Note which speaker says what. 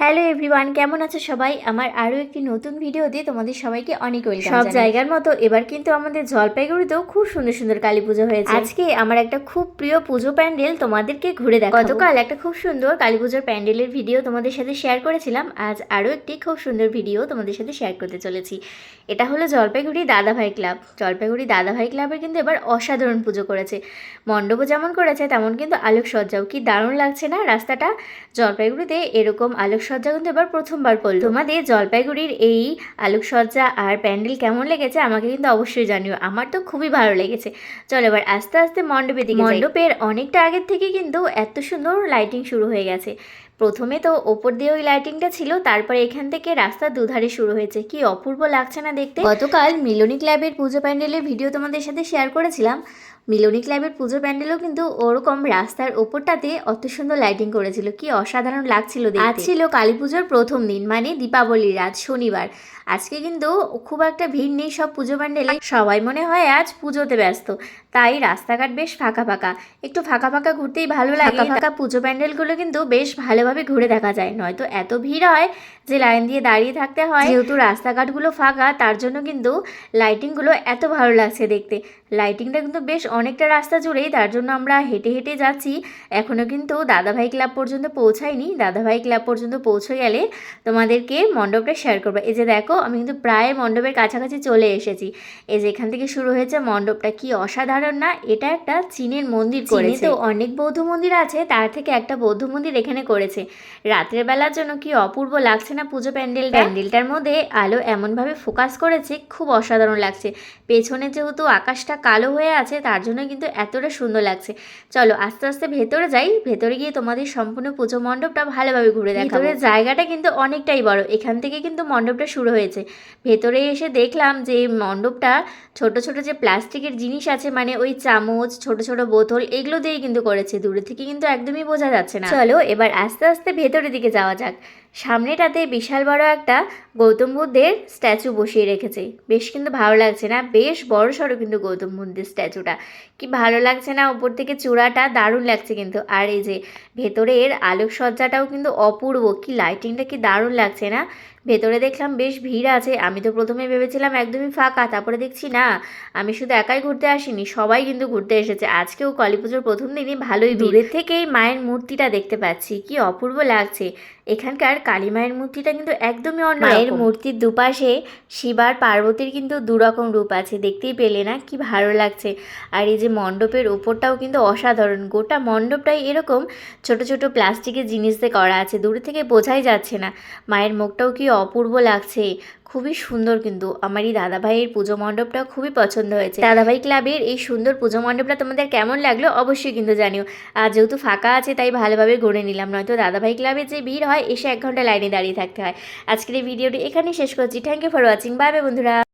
Speaker 1: Hello everyone কেমন আছো সবাই? আমার আরও একটি নতুন ভিডিও দিয়ে তোমাদের সবাইকে অনেক ওয়েলকাম সব জায়গার মতো এবার কিন্তু আমাদের জলপাইগুড়িতেও খুব সুন্দর সুন্দর কালী পুজো হয়েছে। আজকে আমার একটা খুব প্রিয় পুজো প্যান্ডেল তোমাদেরকে ঘুরে দেখো গতকাল একটা খুব সুন্দর কালী পুজোর প্যান্ডেলের ভিডিও তোমাদের সাথে শেয়ার করেছিলাম। আজ আরও একটি খুব সুন্দর ভিডিও তোমাদের সাথে শেয়ার করতে চলেছি। এটা হলো জলপাইগুড়ি দাদাভাই ক্লাব। জলপাইগুড়ি দাদাভাই ক্লাবে কিন্তু এবার অসাধারণ পুজো করেছে। মণ্ডপও যেমন করেছে তেমন কিন্তু আলোকসজ্জাও। কি দারুণ লাগছে না রাস্তাটা? জলপাইগুড়িতে এরকম আলোকসজ্জা কিন্তু এবার প্রথমবার করল তোমাদের জলপাইগুড়ির এই আলোকসজ্জা আর প্যান্ডেল কেমন লেগেছে আমাকে কিন্তু অবশ্যই জানিও। আমার তো খুবই ভালো লেগেছে। চলো এবার আস্তে আস্তে মণ্ডপের দিকে। মণ্ডপের অনেকটা আগের থেকে কিন্তু এত সুন্দর লাইটিং শুরু হয়ে গেছে। প্রথমে তো ওপর দিয়ে ওই লাইটিংটা ছিল তারপরে এখান থেকে রাস্তা দুধারে শুরু হয়েছে। কি অপূর্ব লাগছে না দেখতে। গতকাল মিলনী ক্লাবের পুজো প্যান্ডেলের ভিডিও তোমাদের সাথে শেয়ার করেছিলাম। মিলনী ক্লাবের পুজো প্যান্ডেলও কিন্তু ওরকম রাস্তার ওপরটাতে অত সুন্দর লাইটিং করেছিল। কি অসাধারণ লাগছিল আজ ছিল কালী পুজোর প্রথম দিন মানে দীপাবলির রাত শনিবার। আজকে কিন্তু খুব একটা ভিড় নেই সব পুজো প্যান্ডেলে। সবাই মনে হয় আজ পুজোতে ব্যস্ত। তাই রাস্তাঘাট বেশ ফাঁকা ফাঁকা। একটু ফাঁকা ফাঁকা ঘুরতেই ভালো লাগে। ফাঁকা ফাঁকা পুজো প্যান্ডেলগুলো কিন্তু বেশ ভালোভাবে ঘুরে দেখা যায়। নয়তো এত ভিড় হয় যে লাইন দিয়ে দাঁড়িয়ে থাকতে হয়। যেহেতু রাস্তাঘাটগুলো ফাঁকা তার জন্য কিন্তু লাইটিংগুলো এত ভালো লাগছে দেখতে। লাইটিংটা কিন্তু বেশ অনেকটা রাস্তা জুড়েই তার জন্য আমরা হেঁটে হেঁটে যাচ্ছি। এখনও কিন্তু দাদাভাই ক্লাব পর্যন্ত পৌঁছাইনি দাদাভাই ক্লাব পর্যন্ত পৌঁছে গেলে তোমাদেরকে মণ্ডপটা শেয়ার করব। এই যে দেখো আমি কিন্তু প্রায় মণ্ডপের কাছাকাছি চলে এসেছি। এই যে এখান থেকে শুরু হয়েছে মণ্ডপটা কি অসাধারণ না? এটা একটা চীনের মন্দির করেছে। তো অনেক বৌদ্ধ মন্দির আছে তার থেকে একটা বৌদ্ধ মন্দির এখানে করেছে। রাত্রের বেলার জন্য কি অপূর্ব লাগছে না পুজো প্যান্ডেল প্যান্ডেলটার মধ্যে আলো এমনভাবে ফোকাস করেছে খুব অসাধারণ লাগছে। পেছনে যেহেতু আকাশটা কালো হয়ে আছে তার জন্য কিন্তু এতটা সুন্দর লাগছে। চলো আস্তে আস্তে ভেতরে যাই ভেতরে গিয়ে তোমাদের সম্পূর্ণ পুজো মণ্ডপটা ভালোভাবে ঘুরে দেখাবো। জায়গাটা কিন্তু অনেকটাই বড় এখান থেকে কিন্তু মণ্ডপটা শুরু হয়েছে। ভেতরে এসে দেখলাম যে মণ্ডপটা ছোট ছোট যে প্লাস্টিকের জিনিস আছে মানে ওই চামচ ছোট ছোট বোতল এগুলো দিয়েই কিন্তু করেছে। দূরে থেকে কিন্তু একদমই বোঝা যাচ্ছে না। চলো এবার আস্তে আস্তে আস্তে ভেতরের দিকে যাওয়া যাক। সামনেটাতে বিশাল বড় একটা গৌতম বুদ্ধের স্ট্যাচু বসিয়ে রেখেছে। বেশ কিন্তু ভালো লাগছে না, বেশ বড় সড়ো কিন্তু গৌতম বুদ্ধের স্ট্যাচুটা। কি ভালো লাগছে না, ওপর থেকে চূড়াটা দারুণ লাগছে কিন্তু। আর এই যে ভেতরের আলোকসজ্জাটাও কিন্তু অপূর্ব, কি লাইটিংটা কি দারুণ লাগছে না। ভেতরে দেখলাম বেশ ভিড় আছে, আমি তো প্রথমে ভেবেছিলাম একদমই ফাঁকা, তারপরে দেখছি না, আমি শুধু একাই ঘুরতে আসিনি, সবাই কিন্তু ঘুরতে এসেছে। আজকেও কালী পুজোর প্রথম দিনই ভালোই দূরের থেকেই মায়ের মূর্তিটা দেখতে পাচ্ছি, কি অপূর্ব লাগছে। এখানকার কালী মায়ের মূর্তিটা কিন্তু একদমই অন্য মায়ের মূর্তির দুপাশে শিবার পার্বতীর কিন্তু দুরকম রূপ আছে, দেখতেই পেলে না? কি ভালো লাগছে। আর এই যে মণ্ডপের ওপরটাও কিন্তু অসাধারণ। গোটা মণ্ডপটাই এরকম ছোট ছোট প্লাস্টিকের জিনিস দিয়ে করা আছে, দূরে থেকে বোঝাই যাচ্ছে না। মায়ের মুখটাও কি অপূর্ব লাগছে। খুবই সুন্দর কিন্তু। আমার এই দাদাভাইয়ের পুজো মণ্ডপটা খুবই পছন্দ হয়েছে। দাদাভাই ক্লাবের এই সুন্দর পুজো মণ্ডপটা তোমাদের কেমন লাগল অবশ্যই কিন্তু জানিও। আর যেহেতু ফাঁকা আছে, তাই ভালোভাবে ঘুরে নিলাম। নয়তো দাদাভাই ক্লাবে যে ভিড় হয়, এসে এক ঘণ্টা লাইনে দাঁড়িয়ে থাকতে হয়। আজকের এই ভিডিওটি এখানেই শেষ করছি। Thank you for watching bye bye বন্ধুরা।